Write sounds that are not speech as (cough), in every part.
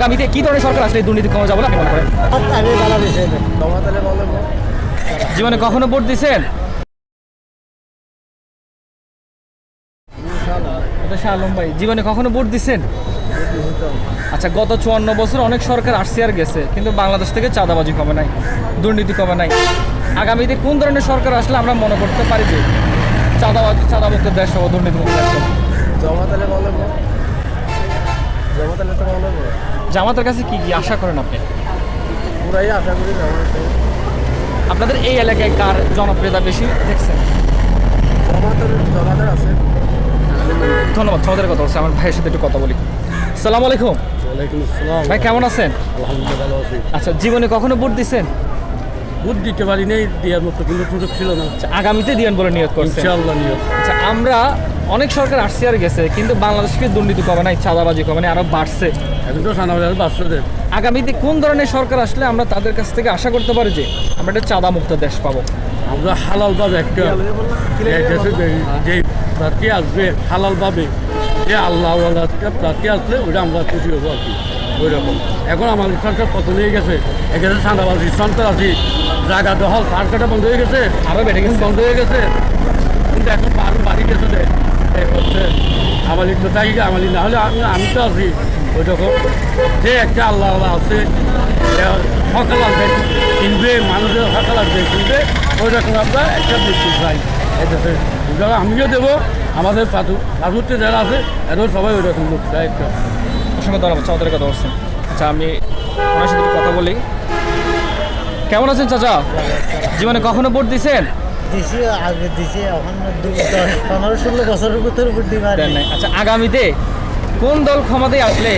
আগামীতে কি ধরনের সরকার আসলে দুর্নীতি কমে যাবে বলে আপনি মনে করেন? বালা জীবনে কখনো ভোট শাহ আলম ভাই জীবনে কখনো ভোট দিছেন? আচ্ছা গত চুয়ান্ন বছর অনেক সরকার আসছে আর গেছে কিন্তু বাংলাদেশ থেকে চাঁদাবাজি কমে নাই দুর্নীতি কমে নাই। আগামীতে কোন ধরনের সরকার আসলে আমরা মনে করতে পারি যে চাঁদাবাজি চাঁদামুক্ত দেশ হব দুর্নীতিমুক্ত দেশ? হব জমাতালে বলব জমাতালে তো বলব জামাতের কাছে কি কি আশা করেন আপনি? পুরাই আশা করি আপনাদের এই এলাকায় কার জনপ্রিয়তা বেশি দেখছেন? জমাতের জমাতের আছে। ধন্যবাদ তোমাদের কথা বলছি আমার ভাইয়ের সাথে একটু কথা বলি। সালাম আলাইকুম। ভাই কেমন আছেন? আচ্ছা জীবনে কখনো ভোট দিচ্ছেন ভোট দিতে পারি নাই দেওয়ার মতো কিন্তু সুযোগ ছিল না। আচ্ছা, আগামীতে দিবেন বলে নিয়োগ নিয়ে আচ্ছা আমরা অনেক সরকার আসছে আর গেছে কিন্তু বাংলাদেশকে দুর্নীতি কমে নাই চাঁদাবাজি কমে নাই আরও বাড়ছে। এখন তো সানাবাজার আগামীতে কোন ধরনের সরকার আসলে আমরা তাদের কাছ থেকে আশা করতে পারি যে আমরা একটা চাঁদা মুক্ত দেশ পাবো? আমরা হালাল ভাবে একটা যে- প্রার্থী আসবে হালাল ভাবে। যে আল্লাহ প্রার্থী আসলে ওটা আমরা খুশি হব আর কি ওই রকম এখন আমাদের সরকার কত নিয়ে গেছে? এখানে সান্দাবাজি সন্ত্রাসী জায়গা দখল সার কাটা বন্ধ হয়ে গেছে। আরও বেড়ে গেছে। বন্ধ হয়ে গেছে। কিন্তু এখন বাড়ি গেছে হচ্ছে আমাদের তো তাই আমাদের না হলে আমি আমি তো আছি ওই রকম যে একটা আল্লাহ আল্লাহ আছে সকাল আসবে, কিনবে, মানুষের সকাল আসবে, কিনবে ওই রকম আমরা একটা বৃষ্টি চাই। যারা আমিও দেবো, আমাদের পাথর পাথরতে যারা আছে সবাই ওই রকম লোক চাই একটা। অসংখ্য ধন্যবাদ, চাঁদের কথা বলছেন। আচ্ছা আমি সাথে কথা বলি। কেমন আছেন, চাচা? জীবনে কখনো ভোট দিছেন দিছি আগে দিছি এখন দশ পনেরো ষোলো বছরের ভিতরে বুদ্ধি পারি আচ্ছা আগামীতে কোন দল ক্ষমতায় আসলে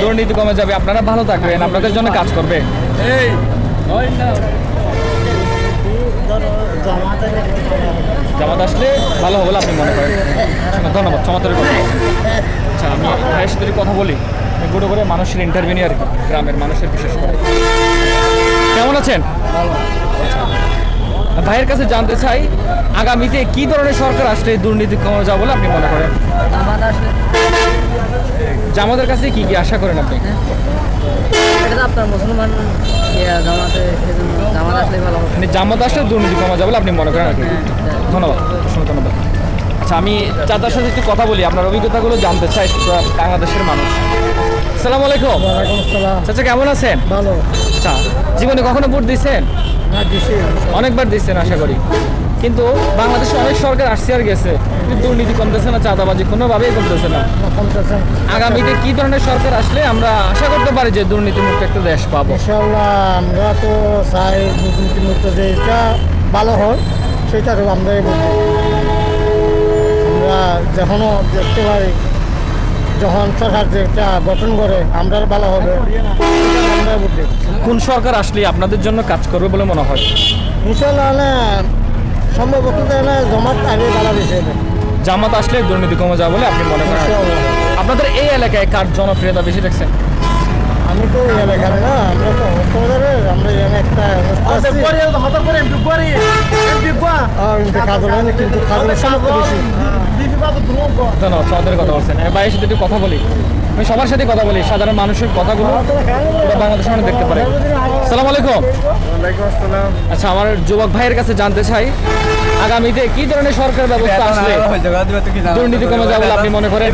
দুর্নীতি কমে যাবে? আপনারা ভালো থাকবেন আপনাদের জন্য কাজ করবে। জমাতে আসলে ভালো হবে বলে আপনি মনে করেন। ধন্যবাদ চমৎকার কথা আচ্ছা আমি ভাইয়ের সাথে কথা বলি গুঁড়ো করে মানুষের ইন্টারভিউ আর কি গ্রামের মানুষের বিশেষ করে। কেমন আছেন? আচ্ছা। ভাইয়ের কাছে জানতে চাই আগামীতে কি ধরনের সরকার আসলে দুর্নীতি কমানো যাবে বলে আপনি মনে করেন? জামাদের জামাতের কাছে কি কি আশা করেন আপনি? এটা আপনার মুসলমান জামাতে জামাত আসলে ভালো মানে জামাত আসলে দুর্নীতি কমা যাবে বলে আপনি মনে করেন আর ধন্যবাদ ধন্যবাদ। আচ্ছা আমি চাচার সাথে একটু কথা বলি। আপনার অভিজ্ঞতাগুলো জানতে চাই বাংলাদেশের মানুষ। আসসালামু আলাইকুম। চাচা কেমন আছেন? ভালো। আচ্ছা জীবনে কখনো ভোট দিয়েছেন? অনেকবার দিচ্ছেন আশা করি। কিন্তু বাংলাদেশে অনেক সরকার আসছে আর গেছে দুর্নীতি কমতেছে না চাঁদাবাজি কোনোভাবেই কমতেছে না। আগামীতে কি ধরনের সরকার আসলে আমরা আশা করতে পারি যে দুর্নীতিমুক্ত একটা দেশ পাবো? আমরা তো চাই দুর্নীতি মুক্ত যে এটা ভালো হয় সেটা আমরা যখনও দেখতে পারি যখন সরকার যেটা গঠন করে আমরা ভালো হবে কোন সরকার আসলে আপনাদের জন্য কাজ করবে বলে মনে হয়? ইনশাল্লাহ সম্ভবত জমাত আগে ভালো জামাত আসলে দুর্নীতি কমে যাবে বলে আপনি মনে করেন? আপনাদের এই এলাকায় কার জনপ্রিয়তা বেশি দেখছেন? আমি তো এই এলাকার না আমরা তো হস্তবাজারের আমরা এখানে একটা আছি। আর কিন্তু খাদলের বেশি। ধন্যবাদ সমাদের কথা বলছেন। ভাইয়ের সাথে একটু কথা বলি। আমি সবার সাথে কথা বলি। সাধারণ মানুষের কথাগুলো বাংলাদেশের মানুষ দেখতে পারে। সালাম আলাইকুম। আচ্ছা আমার যুবক ভাইয়ের কাছে জানতে চাই আগামীতে কি ধরনের সরকার ব্যবস্থা আসলে দুর্নীতি কমে যাবে বলে আপনি মনে করেন?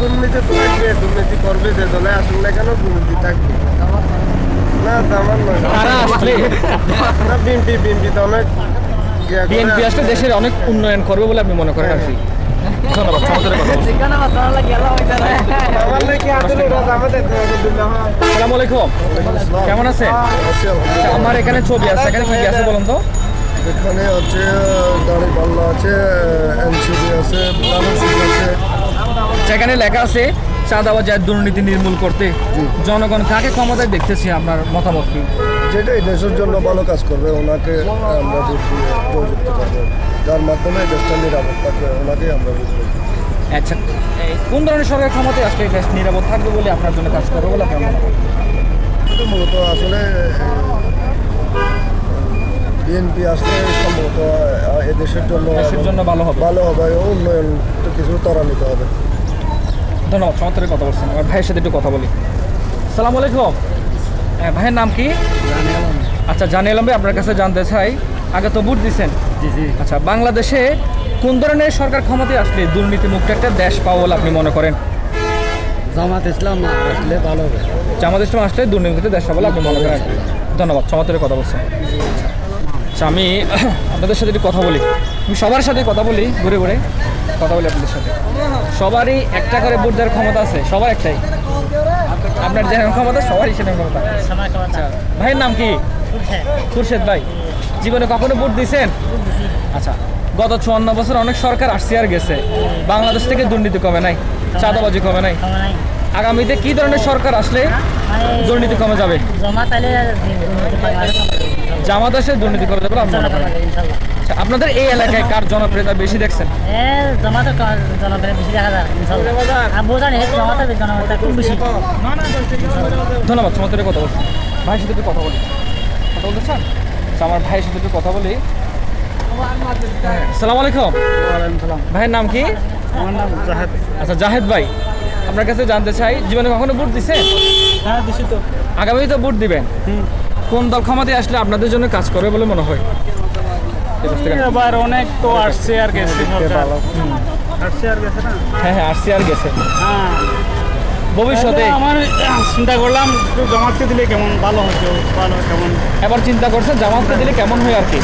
দুর্নীতি দুর্নীতি করবে যে দলে আসুন না কেন দুর্নীতি থাকবে। না তেমন নয়। তারা আসলে না বিএনপি বিএনপি তো অনেক বিএনপি আসলে দেশের অনেক উন্নয়ন করবে বলে আপনি মনে করেন আর কি। ধন্যবাদ আলাইকুম। কেমন আমার এখানে ছবি আছে এখানে কি আছে বলুন তো? এখানে আছে। যেখানে লেখা আছে চাঁদাবাজি আর দুর্নীতি নির্মূল করতে জনগণ কাকে ক্ষমতায় দেখতেছি আপনার মতামত কি? যেটাই দেশের জন্য ভালো কাজ করবে ওনাকে আমরা ভোট দিয়ে জয়যুক্ত করব। যার মাধ্যমে দেশটা নিরাপদ থাকবে ওনাকেই আমরা ভোট আচ্ছা কোন ধরনের সরকার ক্ষমতায় আসলে দেশ নিরাপদ থাকবে বলে আপনার জন্য কাজ করবে বলে আপনার মনে মূলত আসলে বিএনপি আসলে সম্ভবত এদেশের জন্য দেশের জন্য ভালো হবে। ভালো হবে উন্নয়ন কিছু ত্বরান্বিত হবে। ধন্যবাদ চমৎকারের কথা বলছেন। আমার ভাইয়ের সাথে একটু কথা বলি। সালাম আলাইকুম। হ্যাঁ ভাইয়ের নাম কি? আচ্ছা জানি এলাম ভাই, আপনার কাছে জানতে চাই। আগে তো ভোট দিচ্ছেন জি জি। আচ্ছা বাংলাদেশে কোন ধরনের সরকার ক্ষমতায় আসলে দুর্নীতি মুক্ত একটা দেশ পাবো বলে আপনি মনে করেন? জামাত ইসলাম আসলে ভালো হবে। জামাত ইসলাম আসলে দুর্নীতিতে দেশ বলে আপনি মনে করেন? ধন্যবাদ চমৎকারের কথা বলছেন। আচ্ছা আমি (coughs) আপনাদের সাথে একটু কথা বলি। আমি সবার সাথে কথা বলি ঘুরে ঘুরে। কথা বলি আপনাদের সাথে। সবারই একটা করে ভোট দেওয়ার ক্ষমতা আছে সবার একটাই। আপনার যেরকম ক্ষমতা সবারই সেরকম ক্ষমতা। আচ্ছা ভাইয়ের নাম কি? খুরশেদ ভাই। জীবনে কখনো ভোট দিয়েছেন আচ্ছা গত চুয়ান্ন বছর অনেক সরকার আসছে আর গেছে। বাংলাদেশ থেকে দুর্নীতি কমে নাই চাঁদাবাজি কমে নাই। আগামীতে কি ধরনের সরকার আসলে দুর্নীতি কমে যাবে? জমা জামাত আসে দুর্নীতি কমে যাবে? আচ্ছা, আপনাদের এই এলাকায় কার জনপ্রিয়তা বেশি দেখছেন? এ জমা তো বেশি দেখা যায় বোঝা নেই জমা জনপ্রিয়তা খুব বেশি? ধন্যবাদ চমৎকারের কথা বলছি। ভাইয়ের সাথে কথা বলি। কথা বলতে চান? আচ্ছা, আমার ভাইয়ের সাথে একটু কথা বলি। সালাম আলাইকুম। ভাইয়ের নাম কি? আমার নাম জাহেদ। আচ্ছা জাহেদ ভাই আপনার কাছে জানতে চাই জীবনে কখনো ভোট দিছেন? হ্যাঁ দিছি তো। আগামী তো ভোট দিবেন। কোন দল ক্ষমতায় আসলে আপনাদের জন্য কাজ করবে বলে মনে হয়। এবার অনেক তো আসছে আর গেছে আসছে আর গেছে না? হ্যাঁ হ্যাঁ আসছে আর গেছে। হ্যাঁ। ভবিষ্যতে আমার চিন্তা করলাম একটু জামাতকে দিলে কেমন ভালো হতো ভালো কেমন? এবার চিন্তা করছেন জামাতকে দিলে কেমন হয় আর কি?